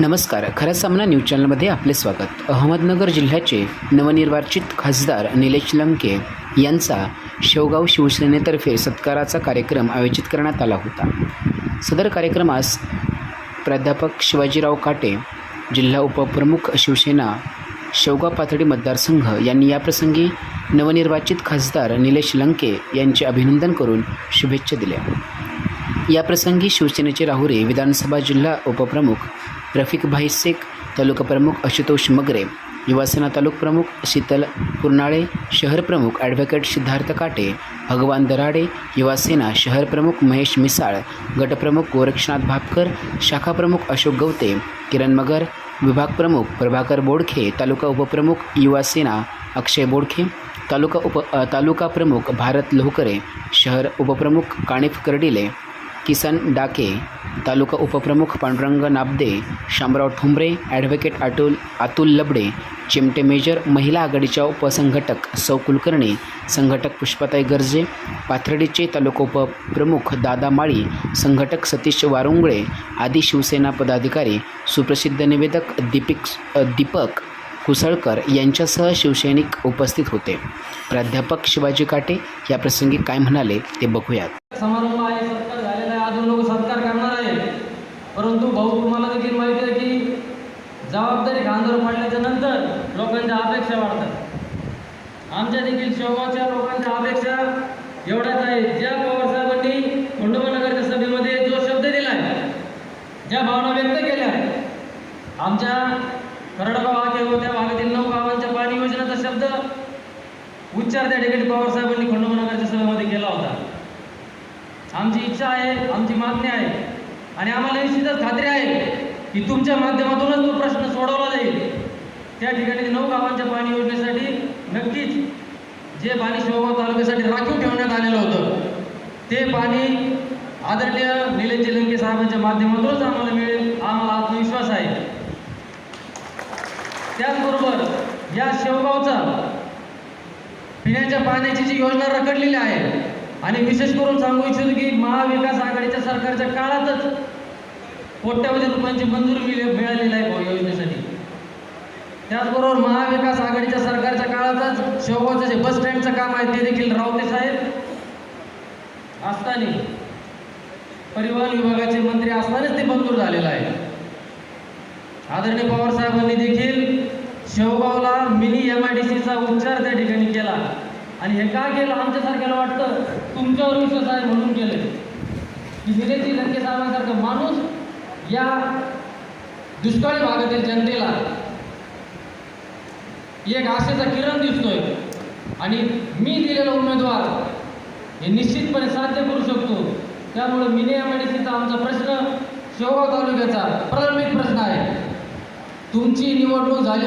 नमस्कार. खरा सामना न्यूज चॅनलमध्ये आपले स्वागत. अहमदनगर जिल्ह्याचे नवनिर्वाचित खासदार निलेश लंके यांचा शेवगाव शिवसेनेतर्फे सत्काराचा कार्यक्रम आयोजित करण्यात आला होता. सदर कार्यक्रमास प्राध्यापक शिवाजीराव काटे जिल्हा उपप्रमुख शिवसेना शेवगाव पाथडी मतदारसंघ यांनी याप्रसंगी नवनिर्वाचित खासदार निलेश लंके यांचे अभिनंदन करून शुभेच्छा दिल्या. याप्रसंगी शिवसेनेचे राहुरी विधानसभा जिल्हा उपप्रमुख रफिकभाई शेख, तालुका प्रमुख आशुतोष मगरे, युवासेना तालुक प्रमुख शीतल पुरनाळे, शहर प्रमुख ॲडव्होकेट सिद्धार्थ काटे, भगवान दराडे, युवासेना शहर प्रमुख महेश मिसाळ गटप्रमुख गोरक्षनाथ भापकर, शाखा प्रमुख अशोक गवते, किरण मगर, विभाग प्रमुख प्रभाकर बोडखे, तालुका उपप्रमुख युवासेना अक्षय बोडखे, तालुका उप तालुका प्रमुख भारत लोहकरे, शहर उपप्रमुख काणिफ कर्डिले, किसन डाके तालुका उपप्रमुख पांडुरंग नाबदे शामराव ठुंबरे ॲडव्होकेट अतुल अतुल लबडे चिमटे मेजर महिला आघाडीच्या उपसंघटक सौ कुलकर्णी संघटक पुष्पाताई गर्जे पाथर्डीचे तालुका उपप्रमुख दादा माळी संघटक सतीश वारुंगळे आदी शिवसेना पदाधिकारी सुप्रसिद्ध निवेदक दीपिक दीपक कुसळकर यांच्यासह शिवसैनिक उपस्थित होते. प्राध्यापक शिवाजी काटे याप्रसंगी काय म्हणाले ते बघूयात समारंभ आहे सत्कार झालेला आहे अजून लोक सत्कार करणार आहे परंतु भाऊ तुम्हाला देखील माहिती आहे की जबाबदारी खांद्यावर पडल्याच्या नंतर लोकांच्या अपेक्षा वाढतात. आमच्या देखील शेवगावच्या लोकांच्या अपेक्षा एवढ्याच आहेत. ज्या पवारसाहेबांनी खंडोबानगरच्या सभेमध्ये जो शब्द दिला आहे ज्या भावना व्यक्त केल्या आमच्या करडगाव आखे त्या भागातील नऊ गावांच्या पाणी योजनेचा शब्द उच्चार त्या ठिकाणी पवारसाहेबांनी खंडोबानगरच्या सभेमध्ये केला होता. आमची इच्छा आहे आमची मागणी आहे आणि आम्हाला निश्चितच खात्री आहे की तुमच्या माध्यमातूनच तो प्रश्न सोडवला जाईल. त्या ठिकाणी नऊ गावांच्या पाणी योजनेसाठी नक्कीच जे पाणी शिवगाव तालुक्यासाठी राखीव ठेवण्यात आलेलं होतं ते पाणी आदरणीय निलेश लंके साहेबांच्या माध्यमातूनच आम्हाला मिळेल आम्हाला आत्मविश्वास आहे. त्याचबरोबर या शेवगावचा पिण्याच्या पाण्याची जी योजना रखडलेली आहे आणि विशेष करून सांगू इच्छितो की महाविकास आघाडीच्या सरकारच्या काळात कोट्यावधी रुपयांची मंजुरी मिळालेली आहे भाऊ योजनेसाठी. त्याचबरोबर महाविकास आघाडीच्या सरकारच्या काळातच शेवगावचं जे बस स्टँडचं काम आहे ते देखील रावते साहेब. असताना परिवहन विभागाचे मंत्री असतानाच ते मंजूर झालेलं आहे. आदरणीय पवार साहेबांनी देखील शेवगावला मिनी एम आय डी सीचा उच्चार त्या ठिकाणी केला. आणि हे का केलं? आमच्यासारख्याला वाटतं. तुमच्यावर विश्वास आहे म्हणून केलं की निलेश लंके साहेबांसारखा माणूस या दुष्काळी भागातील जनतेला एक आशेचा किरण दिसतोय. आणि मी दिलेला उमेदवार हे निश्चितपणे साध्य करू शकतो. त्यामुळे मिनिया एम आमचा प्रश्न शेवगाव तालुक्याचा प्रलंबित प्रश्न आहे. तुमची निवडणूक झाली